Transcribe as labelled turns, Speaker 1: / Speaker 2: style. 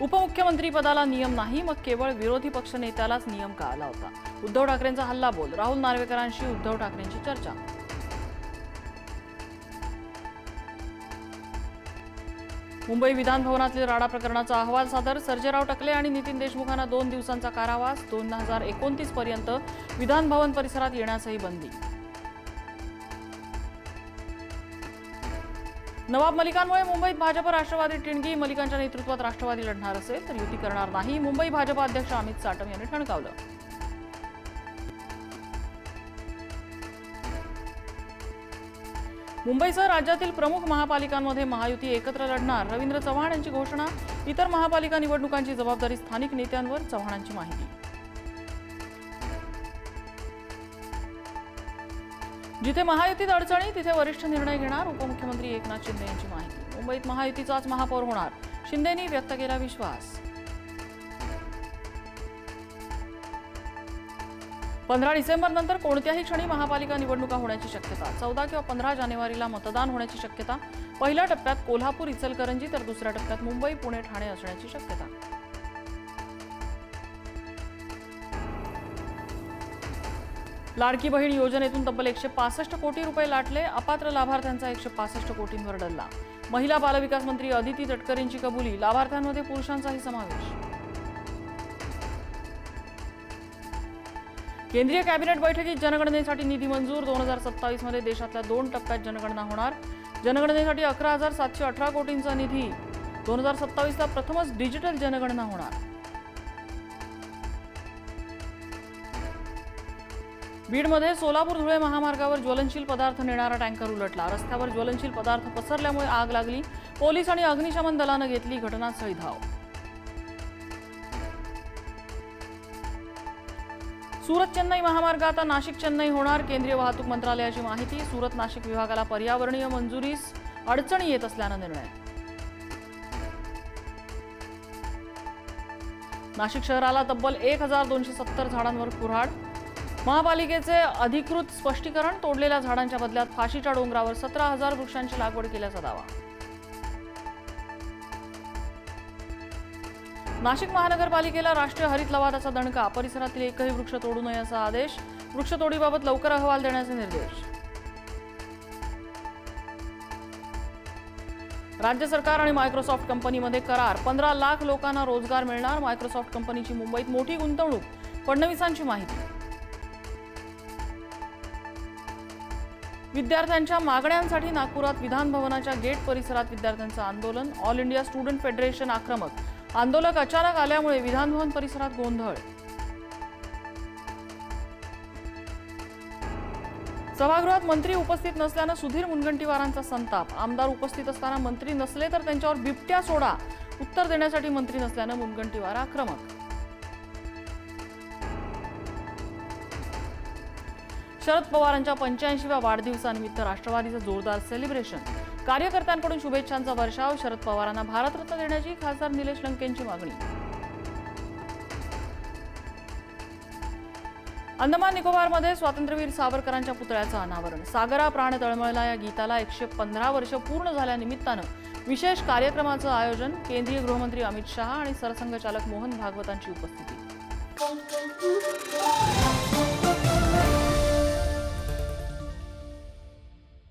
Speaker 1: उपमुख्यमंत्री पदाला नियम नाही मग केवळ विरोधी पक्ष नेत्यालाच नियम का आला होता. उद्धव ठाकरेंचा हल्ला बोल. राहुल नार्वेकरांशी उद्धव ठाकरेंची चर्चा. मुंबई विधानभवनातील राडा प्रकरणाचा अहवाल सादर. सर्जेराव टकले आणि नितीन देशमुखांना दोन दिवसांचा कारावास. दोन हजार एकोणतीस पर्यंत विधानभवन परिसरात येण्यासही बंदी. नवाब मलिकांमुळे मुंबईत भाजप राष्ट्रवादी टिणगी मलिकांच्या नेतृत्वात राष्ट्रवादी लढणार असेल तर युती करणार नाही मुंबई भाजप अध्यक्ष अमित साटम यांनी ठणकावलं. मुंबईसह राज्यातील प्रमुख महापालिकांमध्ये महायुती एकत्र लढणार. रवींद्र चव्हाण यांची घोषणा इतर महापालिका निवडणुकांची जबाबदारी स्थानिक नेत्यांवर चव्हाणांची माहिती. जिथे महायुतीत अडचणी तिथे वरिष्ठ निर्णय घेणार उपमुख्यमंत्री एकनाथ शिंदे यांची माहिती. मुंबईत महायुतीचाच महापौर होणार. शिंदेनी व्यक्त केला विश्वास. पंधरा डिसेंबर नंतर कोणत्याही क्षणी महापालिका निवडणुका होण्याची शक्यता. चौदा किंवा पंधरा जानेवारीला मतदान होण्याची शक्यता. पहिल्या टप्प्यात कोल्हापूर इचलकरंजी तर दुसऱ्या टप्प्यात मुंबई पुणे ठाणे असण्याची शक्यता. लाडकी बहीण योजनेतून तब्बल एकशे पासष्ट कोटी रुपये लाटले. अपात्र लाभार्थ्यांचा एकशे पासष्ट कोटींवर डल्ला. महिला बालविकास मंत्री अदिती तटकरेंची कबुली. लाभार्थ्यांमध्ये पुरुषांचाही समावेश. केंद्रीय कॅबिनेट बैठकीत जनगणनेसाठी निधी मंजूर. दोन हजार सत्तावीसमध्ये देशातल्या दोन टप्प्यात जनगणना होणार. जनगणनेसाठी अकरा हजार सातशे अठरा कोटींचा निधी. दोन हजार सत्तावीसला प्रथमच डिजिटल जनगणना होणार. बीडमध्ये सोलापूर धुळे महामार्गावर ज्वलनशील पदार्थ नेणारा टँकर उलटला. रस्त्यावर ज्वलनशील पदार्थ पसरल्यामुळे आग लागली. पोलीस आणि अग्निशमन दलानं घेतली घटनास्थळी धाव. सुरत चेन्नई महामार्ग आता नाशिक चेन्नई होणार. केंद्रीय वाहतूक मंत्रालयाची माहिती सुरत नाशिक विभागाला पर्यावरणीय मंजुरीस अडचणी येत असल्यानं निर्णय. नाशिक शहराला तब्बल एक हजार दोनशे सत्तर झाडांवर कुऱ्हाड महापालिकेचे अधिकृत स्पष्टीकरण तोडलेल्या झाडांच्या बदल्यात फाशीच्या डोंगरावर सतरा हजार वृक्षांची लागवड केल्याचा दावा. नाशिक महानगरपालिकेला राष्ट्रीय हरित लवादाचा दणका परिसरातील एकही वृक्ष तोडू नये असा आदेश वृक्षतोडीबाबत लवकर अहवाल देण्याचे निर्देश. राज्य सरकार आणि मायक्रोसॉफ्ट कंपनीमध्ये करार पंधरा लाख लोकांना रोजगार मिळणार मायक्रोसॉफ्ट कंपनीची मुंबईत मोठी गुंतवणूक फडणवीसांची माहिती. विद्यार्थ्यांच्या मागण्यांसाठी नागपुरात विधान भवनाच्या गेट परिसरात विद्यार्थ्यांचं आंदोलन. ऑल इंडिया स्टुडंट फेडरेशन आक्रमक. आंदोलक अचानक आल्यामुळे विधानभवन परिसरात गोंधळ. सभागृहात मंत्री उपस्थित नसल्यानं सुधीर मुनगंटीवारांचा संताप. आमदार उपस्थित असताना मंत्री नसले तर त्यांच्यावर बिबट्या सोडा. उत्तर देण्यासाठी मंत्री नसल्यानं मुनगंटीवार आक्रमक. शरद पवारांच्या पंच्याऐंशीव्या वाढदिवसानिमित्त राष्ट्रवादीचं जोरदार सेलिब्रेशन कार्यकर्त्यांकडून शुभेच्छांचा वर्षाव. शरद पवारांना भारतरत्न देण्याची खासदार निलेश लंकेंची मागणी. अंदमान निकोबारमध्ये स्वातंत्र्यवीर सावरकरांच्या पुतळ्याचं अनावरण. सागरा प्राण तळमळला या गीताला एकशे पंधरा वर्ष पूर्ण झाल्यानिमित्तानं विशेष कार्यक्रमाचं आयोजन केंद्रीय गृहमंत्री अमित शहा आणि सरसंघचालक मोहन भागवतांची उपस्थिती.